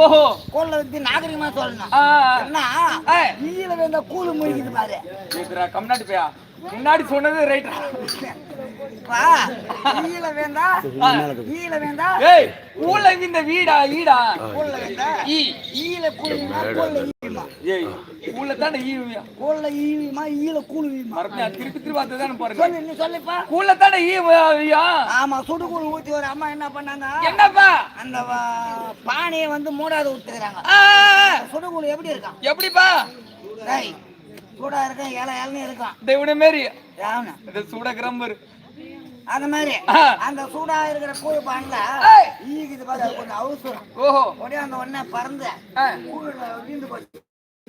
ஓஹோ. கோல்ல வச்சு நாகரிகமா சொல்லணும். என்ன. ஈயில வேந்த கூழு முழிக்குது பாரு. கேக்குறா கம்னாடி பையா முன்னாடி சொன்னது ரைட்டா வா ஈயில வேந்தா ஈயில வேந்தா ஏய் ஊர்ல இந்த வீடா ஈடா? கோல்ல வேந்தா ஈ. ஈயில கூழுமா கோல்ல ஈவிமா ஏய் ஊர்ல தானே ஈவியா கோல்ல ஈவிமா ஈயில கூழு வீமா மறுபடியும் திருப்பி திருப்பி பார்த்து தானே பாருங்க சொல்லு நீ சொல்லுப்பா. ஊர்ல தானே ஈவியா ஆமா சுடுகூழ் ஊத்தி ஒரு அம்மா என்ன பண்ணாங்க என்னப்பா? அந்த வா- பானையை வந்து மூடாத ஆ. சுடுகூழ் எப்படி இருக்கான் எப்படிப்பா? டேய் சூடா இருக்கும் இலை இலன்னு இருக்கும் இந்த இவன மாரி. யாவன இந்த சூட கிரம்பர். அந்த மாதிரி. அந்த சூடா இருக்கிற கூழ் பானைல. ஈக்குது பாரு அது கொஞ்சம் அவசரம். ஓஹோ. உடனே அந்த உடனே பறந்து. கூழ் வீந்து போச்சு.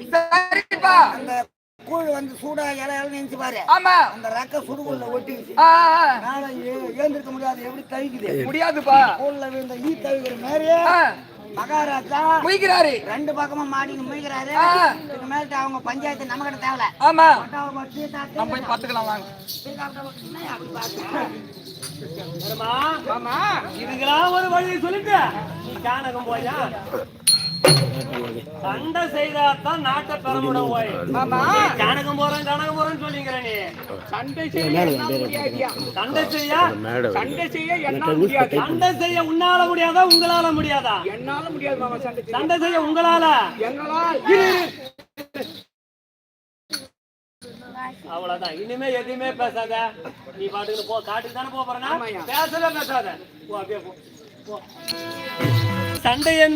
சரிப்பா. அந்த கூழ் வந்து சூடா இலை இலை நினைச்சு பாரு. ஆமா. அந்த ரெக்க சுடுகுள்ள. மேல ஏ- ஏந்திருக்க முடியாது. எப்படி தவிக்குது? முடியாதுப்பா. கூழ்ல விழுந்த ஈ தவிக்கிற மாதிரி ஆ, மகாராஜா முயக்கிறாரு ரெண்டு பக்கமா மாடின்னு முயக்கிறாரு. இதுக்கு மேல அவங்க பஞ்சாயத்து நம்ம கிட்ட தேவையில்ல ஆமா நம்ம போய் பாத்துக்கலாம் வாங்க? ஆமா. இதுக்கெல்லாம் ஒரு வழி சொல்லிட்டு. ஜானகம் போயா? சண்டை செய்தாதான் நாட்டை போய் ஆமா. ஜானகம் போறேன் ஜானகம் போறேன்னு சொல்லிங்கிற நீ. சண்டை செய்ய என்ன முடியாதியா சண்டை செய்ய? சண்டை செய்ய என்ன முடியாது. சண்டை செய்ய உன்னால முடியாதா உங்களால முடியாதா? என்னால முடியாது மாமா சண்டை செய்ய. சண்டை செய்ய உங்களால? எங்களால். அவ்வளவுதான். இனிமே எதுவுமே பேசாத. நீ பாட்டுக்கு போ காட்டுக்கு தானே போறனா. பேசவே பேசாத. போ அப்படியே போ. சண்டை